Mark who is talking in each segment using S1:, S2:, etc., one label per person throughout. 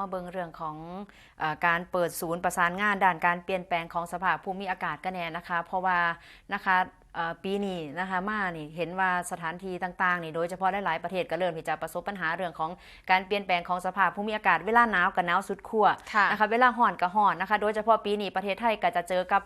S1: มาเบิงเรื่องของอการเปิดศูนย์ประสานงาน ด้านการเปลี่ยนแปลงของสภาพภูมิอากาศกันแน่นะคะ เพราะว่านะคะปีนี้นะคะมานี่เห็นว่าสถานที่ต่างๆนี่โดยเฉพาะหลายๆประเทศก็เริ่มที่จะประสบปัญหาเรื่องของการเปลี่ยนแปลงของสภาพภูมิอากาศเวลาหนาวกับหนาวสุดขั้ว
S2: ค่ะ
S1: นะคะเวลาห่อนก็ห่อนนะคะ โดยเฉพาะปีนี้ประเทศไทยก็จะเจอกับ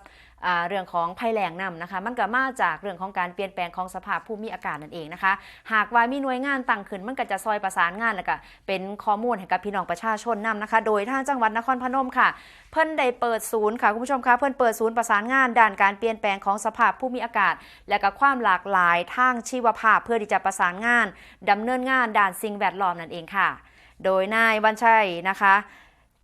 S1: อ่าเรื่องของภัยแล้งนำนะคะมันก็มาจากเรื่องของการเปลี่ยนแปลงของสภาพภูมิอากาศนั่นเองนะคะ หากว่ามีหน่วยงานตั้งขึ้นมันก็จะซอยประสานงานแล้วก็เป็นข้อมูลให้กับพี่น้องประชาชนนำนะคะ โดยทางจังหวัดนครพนมค่ะ เพิ่นได้เปิดศูนย์ค่ะคุณผู้ชมคะเพิ่นเปิดศูนย์ประสานงานด้านการเปลี่ยนแปลงของสภาพภูมิอากาศและก็ความหลากหลายทางชีวภาพเพื่อที่จะประสานงานดำเนินงานด้านสิ่งแวดล้อมนั่นเองค่ะ โดยนายวันชัยนะคะ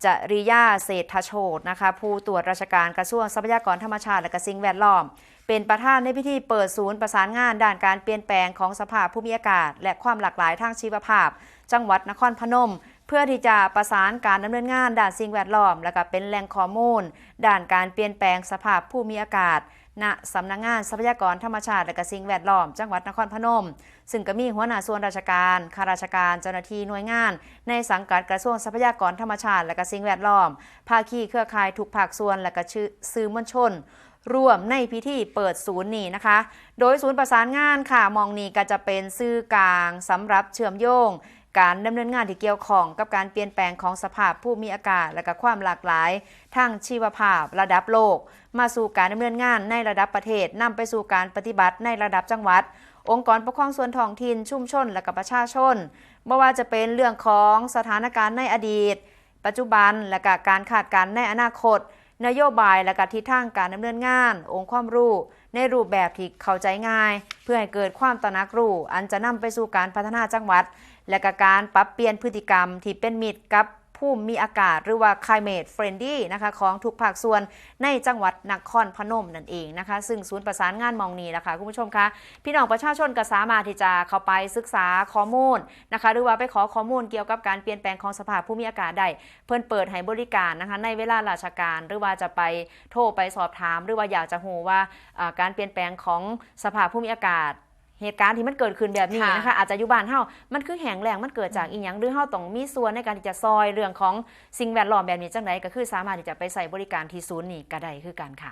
S1: จริยาเศรษฐโชตนะคะผู้ตรวจราชการกระทรวงทรัพยากรธรรมชาติและก็สิ่งแวดล้อม เป็นประธานในพิธีเปิดศูนย์ประสานงานด้านการเปลี่ยนแปลงของสภาพภูมิอากาศ และความหลากหลายทางชีวภาพ จังหวัดนครพนม พื่อที่จะประสานการดำเนินงานด้านสิ่งแวดล้อม และก็เป็นแหล่งข้อมูล ด้านการเปลี่ยนแปลงสภาพภูมิอากาศณสำนักงานทรัพยากรธรรมชาติและก็สิ่งแวดล้อม จังหวัดนครพนม ซึ่งก็มีหัวหน้าส่วนราชการข้าราชการเจ้าหน้าที่หน่วยงาน ในสังกัดกระทรวงทรัพยากรธรรมชาติและก็สิ่งแวดล้อม ภาคีเครือข่ายทุกภาคส่วนและก็ชื่อสื่อมวลชนร่วมในพิธีเปิดศูนย์นี้นะคะ โดยศูนย์ประสานงานค่ะมองนี้ก็จะเป็นสื่อกลางสำหรับเชื่อมโยง การดำเนินงานที่เกี่ยวข้องกับการเปลี่ยนแปลงของสภาพภูมิอากาศ และก็ความหลากหลายทางชีวภาพระดับโลก มาสู่การดำเนินงานในระดับประเทศนำไปสู่การปฏิบัติในระดับจังหวัด องค์กรปกครองส่วนท้องถิ่นชุมชน และก็ประชาชนไม่ว่าจะเป็นเรื่องของสถานการณ์ในอดีต ปัจจุบันและก็การคาดการณ์ในอนาคต นโยบายและก็ทิศทางการดำเนินงาน องค์ความรู้ ในรูปแบบที่เข้าใจง่าย เพื่อให้เกิดความตระหนักรู้ อันจะนำไปสู่การพัฒนาจังหวัด และกการปรับเปลี่ยนพฤติกรรมที่เป็นมิตรกับ ผู้มีอากาศหรือว่า climate friendly นะคะของทุกภาคส่วนในจังหวัดนครพนมนั่นเองนะคะ ซึ่งศูนย์ประสานงานมองนี้นะคะคุณผู้ชมคะพี่น้องประชาชนก็สามารถที่จะเข้าไปศึกษาข้อมูลนะคะ หรือว่าไปขอข้อมูลเกี่ยวกับการเปลี่ยนแปลงของสภาพภูมิอากาศได้เพิ่นเปิดให้บริการนะคะ ในเวลาราชการหรือว่าจะไปโทรไปสอบถาม หรือว่าอยากจะหูว่าอ่าการเปลี่ยนแปลงของสภาพภูมิอากาศ เหตุการณ์ที่มันเกิดขึ้นแบบนี้
S2: ค่ะ
S1: นะคะอาจจะอยู่บ้านเฮามันคือแห้งแล้งมันเกิดจากอีหยังหรือเฮาต้องมีส่วนในการที่จะซอยเรื่องของสิ่งแวดล้อมแบบนี้จังไดก็คือสามารถที่จะไปใส่บริการที่ศูนย์นี้ก็ได้คือกันค่ะ